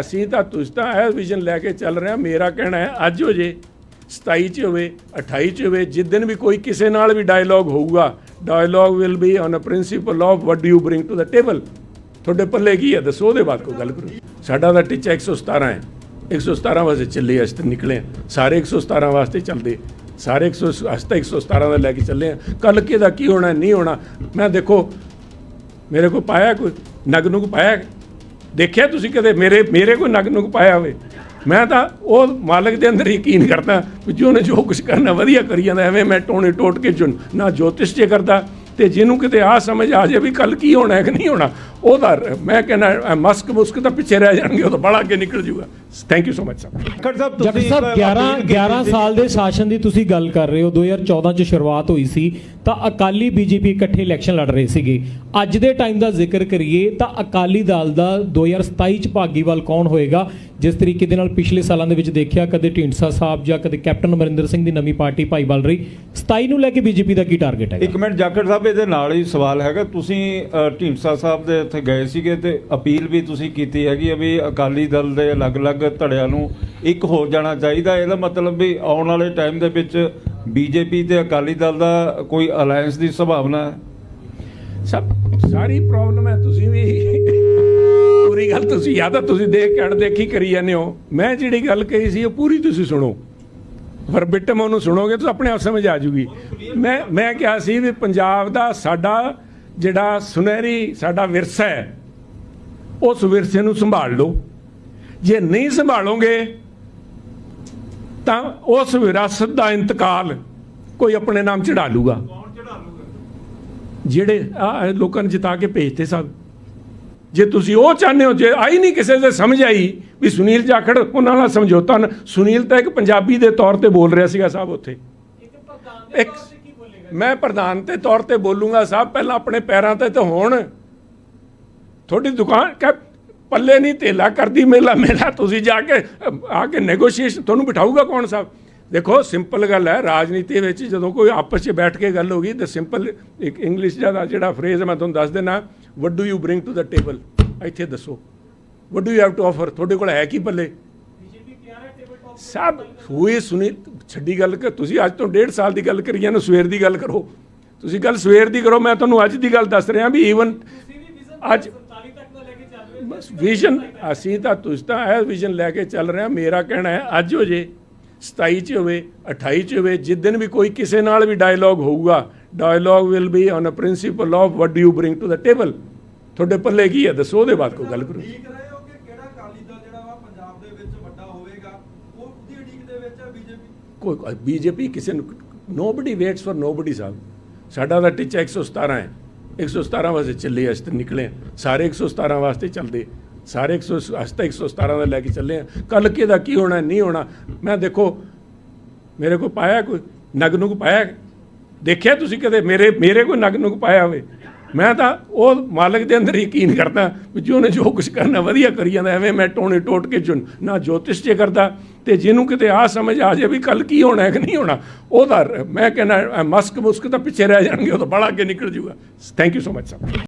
ਅਸੀਂ ਤਾਂ ਤੁਸੀਂ ਤਾਂ ਇਹ ਵਿਜ਼ਨ ਲੈ ਕੇ ਚੱਲ ਰਹੇ ਹਾਂ। ਮੇਰਾ ਕਹਿਣਾ ਹੈ, ਅੱਜ ਹੋ ਜੇ 27 ਚ ਹੋਵੇ 28 ਚ ਹੋਵੇ, ਜਿਸ ਦਿਨ ਵੀ ਕੋਈ ਕਿਸੇ ਨਾਲ ਵੀ ਡਾਇਲੌਗ ਹੋਊਗਾ dialogue will be on a principle of what do you bring to the table ਤੁਹਾਡੇ ਪੱਲੇ ਕੀ ਹੈ? ਦੱਸੋ ਉਹਦੇ ਬਾਅਦ ਕੋਈ ਗੱਲ ਕਰੋ। ਸਾਡਾ ਤਾਂ ਟੀਚਾ 117 ਹੈ। 117 ਵਾਸਤੇ ਚੱਲੇ ਅਸੀਂ ਤਾਂ ਨਿਕਲੇ ਹਾਂ। ਸਾਰੇ 117 ਵਾਸਤੇ ਚੱਲਦੇ ਸਾਰੇ 100 ਅਸੀਂ ਤਾਂ 117 ਦਾ ਲੈ ਕੇ ਚੱਲੇ ਕੱਲ ਕਿਹਦਾ ਕੀ ਹੋਣਾ, ਨਹੀਂ ਹੋਣਾ? ਮੈਂ ਦੇਖੋ, ਮੇਰੇ ਕੋਲ ਪਾਇਆ ਕੋਈ? ਨਗ ਨੂੰ ਪਾਇਆ? ਦੇਖਿਆ ਤੁਸੀਂ ਕਦੇ ਮੇਰੇ ਮੇਰੇ ਕੋਈ ਨਗ ਨੂੰ ਪਾਇਆ ਹੋਵੇ? ਮੈਂ ਤਾਂ ਉਹ ਮਾਲਕ ਦੇ ਅੰਦਰ ਯਕੀਨ ਕਰਦਾ ਵੀ ਜੋ ਨੇ ਜੋ ਕੁਝ ਕਰਨਾ ਵਧੀਆ ਕਰੀ ਜਾਂਦਾ, ਐਵੇਂ ਮੈਂ ਟੋਣੇ ਟੋਟ ਕੇ ਚੁਣ, ਨਾ ਜੋਤਿਸ਼ ਜੇ ਕਰਦਾ ਤੇ ਜਿਹਨੂੰ ਕਿਤੇ ਆ ਸਮਝ ਆ ਜਾਏ ਵੀ ਕੱਲ ਕੀ ਹੋਣਾ ਹੈ ਕਿ ਨਹੀਂ ਹੋਣਾ ਉਹਦਾ ਮੈਂ ਕਹਿੰਦਾ ਮਸਕ ਮੁਸਕ ਤਾਂ ਪਿੱਛੇ ਰਹਿ ਜਾਣਗੇ ਉਹ ਤਾਂ ਬੜਾ ਅੱਗੇ ਨਿਕਲ ਜੂਗਾ। Thank you so much sir ਖੜ ਸਾਹਿਬ ਜੱਟ ਤੁਸੀਂ ਸਾਹਿਬ ਇੱਕ 11 ਅਪੀਲ ਕੀਤੀ 11 ਸੀ। ਸਾਲ ਦੇ ਸ਼ਾਸਨ ਦੀ ਤੁਸੀਂ ਗੱਲ ਕਰ ਰਹੇ ਹੋ 2014 ਚ ਸ਼ੁਰੂਆਤ ਹੋਈ ਸੀ ਤਾਂ ਅਕਾਲੀ ਬੀਜੇਪੀ ਇਕੱਠੇ ਇਲੈਕਸ਼ਨ ਲੜ ਰਹੇ ਸੀਗੇ। ਅੱਜ ਦੇ ਟਾਈਮ ਦਾ ਜ਼ਿਕਰ ਕਰੀਏ ਤਾਂ ਅਕਾਲੀ ਦਲ ਦਾ 2027 ਚ ਭਾਗੀਵਾਲ ਕੌਣ ਹੋਏਗਾ? ਜਿਸ ਤਰੀਕੇ ਦੇ ਨਾਲ ਪਿਛਲੇ ਸਾਲਾਂ ਦੇ ਵਿੱਚ ਦੇਖਿਆ ਕਦੇ ਢੀਂਡਸਾ ਸਾਹਿਬ ਜਾਂ ਕਦੇ ਕੈਪਟਨ ਅਮਰਿੰਦਰ ਸਿੰਘ ਦੀ ਨਵੀਂ ਪਾਰਟੀ ਭਾਈਵਾਲ ਰਹੀ 27 ਨੂੰ ਲੈ ਕੇ ਬੀਜੇਪੀ ਦਾ ਕੀ ਟਾਰਗੇਟ ਹੈ ਇੱਕ ਮਿੰਟ ਜਾਖੜ ਸਾਹਿਬ ਇਹਦੇ ਨਾਲ ਹੀ ਸਵਾਲ ਹੈਗਾ। ਤੁਸੀਂ ਢੀਂਡਸਾ ਸਾਹਿਬ ਦੇ ਉੱਥੇ ਗਏ ਸੀਗੇ ਤੇ ਅਪੀਲ ਵੀ ਤੁਸੀਂ ਕੀਤੀ ਹੈਗੀ ਆ ਵੀ ਅਕਾਲੀ ਦਲ ਦੇ ਅਲੱਗ-ਅਲੱਗ ਧੜਿਆਂ ਨੂੰ ਇੱਕ ਹੋ ਜਾਣਾ ਚਾਹੀਦਾ। ਇਹਦਾ ਮਤਲਬ ਵੀ ਆਉਣ ਵਾਲੇ ਟਾਈਮ ਦੇ ਵਿੱਚ ਬੀਜੇਪੀ ਤੇ ਅਕਾਲੀ ਦਲ ਦਾ ਕੋਈ ਅਲਾਈਅੰਸ ਦੀ ਸੰਭਾਵਨਾ ਹੈ? ਸਭ, ਸਾਰੀ ਪ੍ਰੋਬਲਮ ਹੈ, ਤੁਸੀਂ ਵੀ ਪੂਰੀ ਗੱਲ ਤੁਸੀਂ ਯਾਦ ਤਾਂ ਤੁਸੀਂ ਦੇਖ ਕੇ ਅਣਦੇਖੀ ਕਰੀ ਜਾਂਦੇ ਹੋ। ਮੈਂ ਜਿਹੜੀ ਗੱਲ ਕਹੀ ਸੀ, ਉਹ ਪੂਰੀ ਤੁਸੀਂ ਸੁਣੋ। ਵਰਬਿਟਮ ਉਹਨੂੰ ਸੁਣੋਗੇ ਤਾਂ ਆਪਣੇ ਆਪ ਸਮਝ ਆ ਜੂਗੀ। ਮੈਂ ਮੈਂ ਕਿਹਾ ਸੀ ਵੀ ਪੰਜਾਬ ਦਾ ਸਾਡਾ ਜਿਹੜਾ ਸੁਨਹਿਰੀ ਸਾਡਾ ਵਿਰਸਾ ਹੈ ਉਸ ਵਿਰਸੇ ਨੂੰ ਸੰਭਾਲ ਲਓ। ਜੇ ਨਹੀਂ ਸੰਭਾਲੋਗੇ ਤਾਂ ਉਸ ਵਿਰਾਸਤ ਦਾ ਇੰਤਕਾਲ ਕੋਈ ਆਪਣੇ ਨਾਮ ਚੜਾ ਲੂਗਾ। ਜਿਹੜੇ ਆ ਲੋਕਾਂ ਨੇ ਜਿਤਾ ਕੇ ਭੇਜਤੇ ਸਭ ਜੇ ਤੁਸੀਂ ਉਹ ਚਾਹੁੰਦੇ ਹੋ ਜੇ ਆਈ ਨਹੀਂ ਕਿਸੇ ਦੇ ਸਮਝ ਆਈ ਵੀ ਸੁਨੀਲ ਜਾਖੜ ਉਹਨਾਂ ਨਾਲ ਸਮਝੌਤਾ ਸੁਨੀਲ ਤਾਂ ਇੱਕ ਪੰਜਾਬੀ ਦੇ ਤੌਰ ਤੇ ਬੋਲ ਰਿਹਾ ਸੀਗਾ ਸਾਹਿਬ ਉੱਥੇ। ਇੱਕ ਮੈਂ ਪ੍ਰਧਾਨ ਦੇ ਤੌਰ ਤੇ ਬੋਲੂੰਗਾ ਸਾਹਿਬ, ਪਹਿਲਾਂ ਆਪਣੇ ਪੈਰਾਂ ਤੇ ਤਾਂ ਹੋਣ। ਤੁਹਾਡੀ ਦੁਕਾਨ ਕਹ ਪੱਲੇ ਨਹੀਂ ਤੇਲਾ ਕਰਦੀ ਮੇਲਾ ਮੇਲਾ ਤੁਸੀਂ ਜਾ ਕੇ ਆ ਕੇ ਨੈਗੋਸ਼ੀਏਸ਼ਨ ਤੁਹਾਨੂੰ ਬਿਠਾਊਗਾ ਕੌਣ ਸਾਹਿਬ? ਦੇਖੋ ਸਿੰਪਲ ਗੱਲ ਹੈ, ਰਾਜਨੀਤੀ ਵਿੱਚ ਜਦੋਂ ਕੋਈ ਆਪਸ 'ਚ ਬੈਠ ਕੇ ਗੱਲ ਹੋਗੀ ਤਾਂ ਸਿੰਪਲ ਇੱਕ ਇੰਗਲਿਸ਼ ਦਾ ਜਿਹੜਾ ਫਰੇਜ਼ ਮੈਂ ਤੁਹਾਨੂੰ ਦੱਸ ਦੇਣਾ what do you bring to the table ਇੱਥੇ ਦੱਸੋ। What do you have to offer ਤੁਹਾਡੇ ਕੋਲ ਹੈ ਕੀ ਪੱਲੇ? ਸਭ ਹੋਏ ਸੁਣੀ ਛੱਡੀ ਗੱਲ ਕਰ ਤੁਸੀਂ ਅੱਜ ਤੋਂ ਡੇਢ ਸਾਲ ਦੀ ਗੱਲ ਕਰੀ ਜਾਂਦੇ ਸਵੇਰ ਦੀ ਗੱਲ ਕਰੋ। ਤੁਸੀਂ ਗੱਲ ਸਵੇਰ ਦੀ ਕਰੋ, ਮੈਂ ਤੁਹਾਨੂੰ ਅੱਜ ਦੀ ਗੱਲ ਦੱਸ ਰਿਹਾ ਵੀ ਈਵਨ ਅੱਜ ਬਸ ਵਿਜ਼ਨ ਅਸੀਂ ਤਾਂ ਤੁਸੀਂ ਤਾਂ ਇਹ ਵਿਜ਼ਨ ਲੈ ਕੇ ਚੱਲ ਰਹੇ ਹਾਂ, ਮੇਰਾ ਕਹਿਣਾ ਹੈ, ਅੱਜ ਹੋ ਜੇ 27 ਚ ਹੋਵੇ 28 ਚ ਹੋਵੇ, ਜਿਸ ਦਿਨ ਵੀ ਕੋਈ ਕਿਸੇ ਨਾਲ ਵੀ ਡਾਇਲੌਗ ਹੋਊਗਾ dialogue will be on a principle of what do you bring to the table ਤੁਹਾਡੇ ਪੱਲੇ ਕੀ ਹੈ? ਦੱਸੋ, ਉਹਦੇ ਬਾਅਦ ਕੋਈ ਗੱਲ ਕਰੋ। ਉਡੀਕ ਰਹੇ ਹੋ ਕਿ ਕਿਹੜਾ ਅਕਾਲੀ ਦਲ ਜਿਹੜਾ ਵਾ ਪੰਜਾਬ ਦੇ ਵਿੱਚ ਵੱਡਾ ਹੋਵੇਗਾ, ਉਹ ਉਹਦੀ ਉਡੀਕ ਦੇ ਵਿੱਚ ਹੈ ਬੀਜੇਪੀ? ਕੋਈ ਬੀਜੇਪੀ ਕਿਸੇ ਨੂੰ ਨੋਬਡੀ ਵੇਟਸ ਫॉर ਨੋਬਡੀ ਸਾਹਿਬ। ਸਾਡਾ ਤਾਂ ਟੀਚਾ 117 ਹੈ। 117 ਵਾਸਤੇ ਚੱਲੇ ਅਸੀਂ ਤਾਂ ਨਿਕਲੇ ਸਾਰੇ 117 ਵਾਸਤੇ ਚੱਲਦੇ ਸਾਰੇ 100 ਅਸੀਂ ਤਾਂ 117 ਦਾ ਲੈ ਕੇ ਚੱਲੇ ਆ। ਕੱਲ ਕਿਹਦਾ ਕੀ ਹੋਣਾ, ਨਹੀਂ ਹੋਣਾ? ਮੈਂ ਦੇਖੋ, ਮੇਰੇ ਕੋਲ ਪਾਇਆ ਕੋਈ? ਨਗ ਨੂੰ ਪਾਇਆ? ਦੇਖਿਆ ਤੁਸੀਂ ਕਦੇ? ਮੇਰੇ ਮੇਰੇ ਕੋਈ ਨਗ ਨੂੰ ਪਾਇਆ ਹੋਵੇ। ਮੈਂ ਤਾਂ ਉਹ ਮਾਲਕ ਦੇ ਅੰਦਰ ਯਕੀਨ ਕਰਦਾ ਵੀ ਜੋ ਨੇ ਜੋ ਕੁਝ ਕਰਨਾ ਵਧੀਆ ਕਰੀ ਜਾਂਦਾ, ਐਵੇਂ ਮੈਂ ਟੋਣੇ ਟੋਟ ਕੇ ਚੁਣ, ਨਾ ਜੋਤਿਸ਼ ਜੇ ਕਰਦਾ, ਤੇ ਜਿਹਨੂੰ ਕਿਤੇ ਆ ਸਮਝ ਆ ਜਾਏ ਵੀ ਕੱਲ ਕੀ ਹੋਣਾ ਹੈ ਕਿ ਨਹੀਂ ਹੋਣਾ, ਉਹਦਾ ਮੈਂ ਕਹਿੰਦਾ ਮਸਕ ਮੁਸਕ ਤਾਂ ਪਿੱਛੇ ਰਹਿ ਜਾਣਗੇ, ਉਹ ਤਾਂ ਬੜਾ ਅੱਗੇ ਨਿਕਲ ਜੂਗਾ। Thank you so much sir